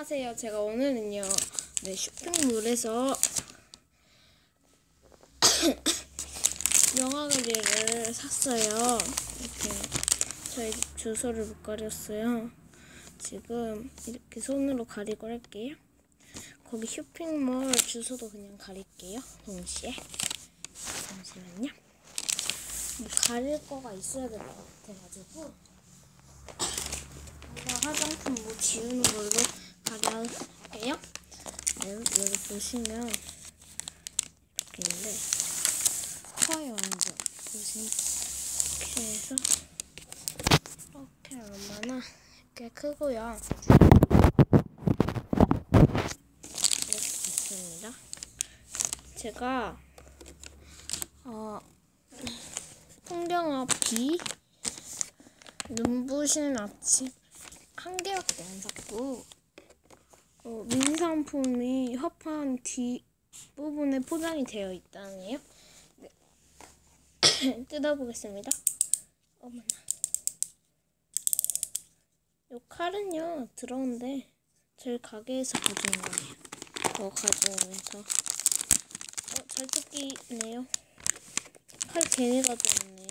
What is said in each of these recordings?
안녕하세요. 제가 오늘은요, 네, 쇼핑몰에서 영화관리를 샀어요. 이렇게 저희 집 주소를 못 가렸어요. 지금 이렇게 손으로 가리고 할게요. 거기 쇼핑몰 주소도 그냥 가릴게요. 동시에. 잠시만요. 뭐 가릴 거가 있어야 될 것 같아가지고. 화장품 뭐 지우는 걸로 가려할게요. 네, 여기 보시면 이렇게 있는데 커요 완전. 보시면 이렇게 해서 이렇게 얼마나 이렇게 크고요. 이렇게 있습니다. 제가 어 풍경화 비 눈부시는 아침 한 개밖에 안 샀고 어, 민상품이 협판 뒤 부분에 포장이 되어 있다네요. 네. 뜯어보겠습니다. 어머나. 요 칼은요 들어온데 저희 가게에서 가져온 거예요. 어 가져오면서 어, 잘 뜯기네요. 칼 괜히 가져왔네요.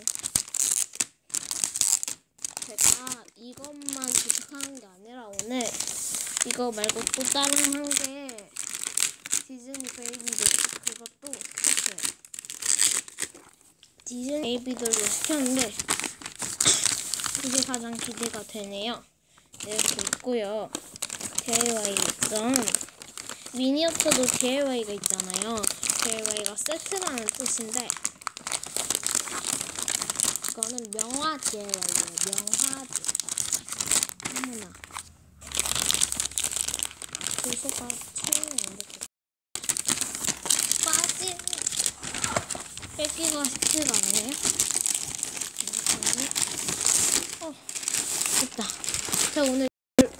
제가 이것만 부탁하는 게 아니라 오늘 이거 말고 또 다른 한 개 디즈니 베이비들 그것도 시켰어요. 디즈니 베이비들도 시켰는데 그게 가장 기대가 되네요. 네, 이렇게 있고요. DIY 있던 미니어처도 DIY가 있잖아요. DIY가 세트라는 뜻인데 이거는 명화 DIY예요. 명화제. 어머나. 주소가 촬영이 안 됐고. 빠지. 뺏기가 쉽지가 않네요. 어, 됐다. 제가 오늘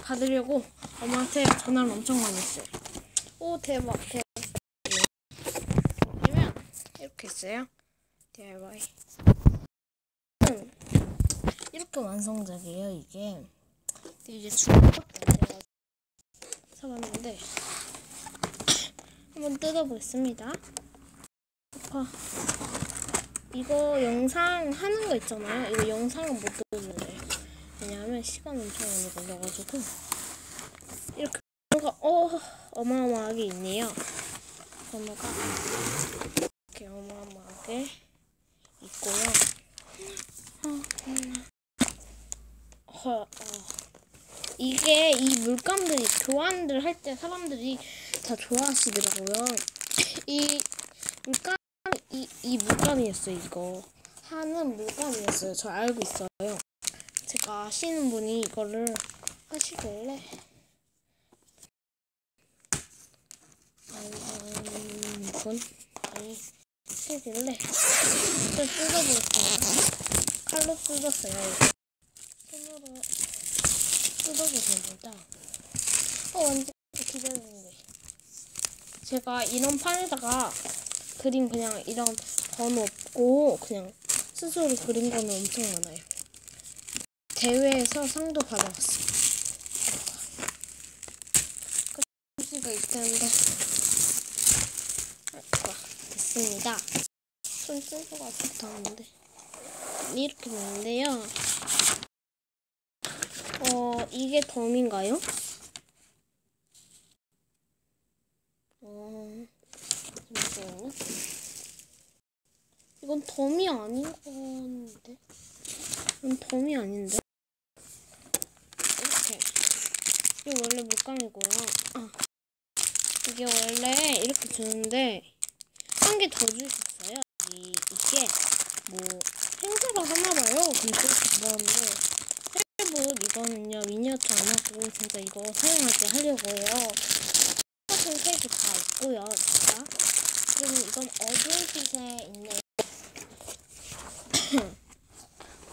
받으려고 엄마한테 전화를 엄청 많이 했어요. 오, 대박, 대박. 그러면 이렇게 있어요. DIY. 음, 이렇게 완성작이에요, 이게. 이제 중국밖에 사봤는데 한번 뜯어보겠습니다. 아파. 이거 영상 하는 거 있잖아요. 이거 영상은 못 뜯어줄래요. 왜냐하면 시간 엄청 많이 걸려가지고 이렇게 번호가 어 어마어마하게 있네요. 번호가 이렇게 어마어마하게 있고요. 어, 음. 어, 어. 이게 이 물감들이 교환들 할 때 사람들이 다 좋아하시더라고요. 이 물감 이, 이 물감이었어요. 이거 하는 물감이었어요. 저 알고 있어요. 제가 아시는 분이 이거를 하시길래 음, 이건 아니 하시길래 좀 뜯어보겠습니다. 칼로 뜯었어요. 손으로 뜯어보겠습니다. 어 완전 기다리는데 제가 이런 판에다가 그림 그냥 이런 번호 없고 그냥 스스로 그린 거는 엄청 많아요. 대회에서 상도 받아왔어요. 글씨가 있다는데 아, 됐습니다. 손 쓸고가 좋다는데 이렇게 되는데요. 어 이게 덤인가요? 어 잠시만요. 이건 덤이 아닌 건데. 이건 덤이 아닌데. 이렇게. 이게 원래 물감이고요. 아. 이게 원래 이렇게 주는데 한 개 더 주셨어요. 이, 이게 뭐 행사가 하나봐요. 근데 그렇게 받았는데 헬봇 이거는요 미니어처 안 하고 진짜 이거 사용하게 하려고요. 똑같은 색이 다 있고요. 진짜. 지금 이건 어두운 빛에 있네요.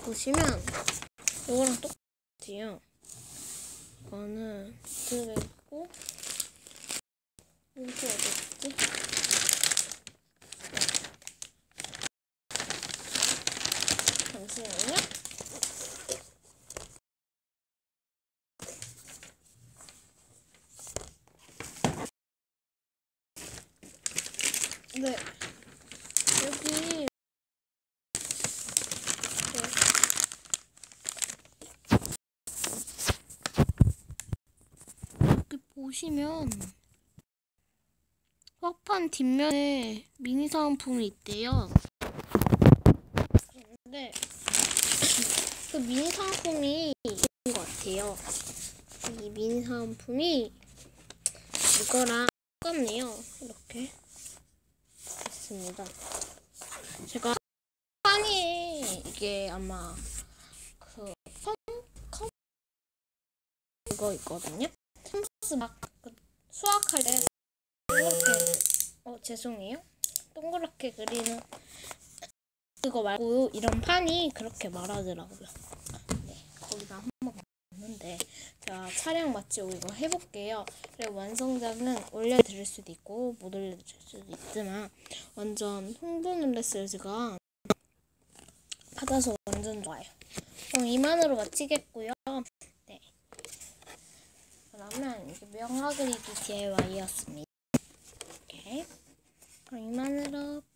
보시면 이거랑 똑같아요. 이거는 들어있고 이거 어딨지? 잠시만요. 네. 여기 네. 여기 보시면 화판 뒷면에 미니 사은품이 있대요. 근데 그 미니 사은품이 있는 것 같아요. 이 미니 사은품이 이거랑 똑같네요. 이렇게 있습니다. 제가 판이 이게 아마 그 컴, 컴 그거 있거든요. 컴스 막그 수학할 때 동그랗게 어 죄송해요. 동그랗게 그리는 그거 말고 이런 판이 그렇게 말하더라고요. 봤는데 제가 촬영 마치고 이거 해볼게요. 그리고 완성작은 올려드릴 수도 있고 못 올려드릴 수도 있지만 완전 흥분을레스가 받아서 완전 좋아요. 그럼 이만으로 마치겠고요. 네. 그러면 이게 명화 그리기 DIY였습니다. 이렇게. 그럼 이만으로 뿅.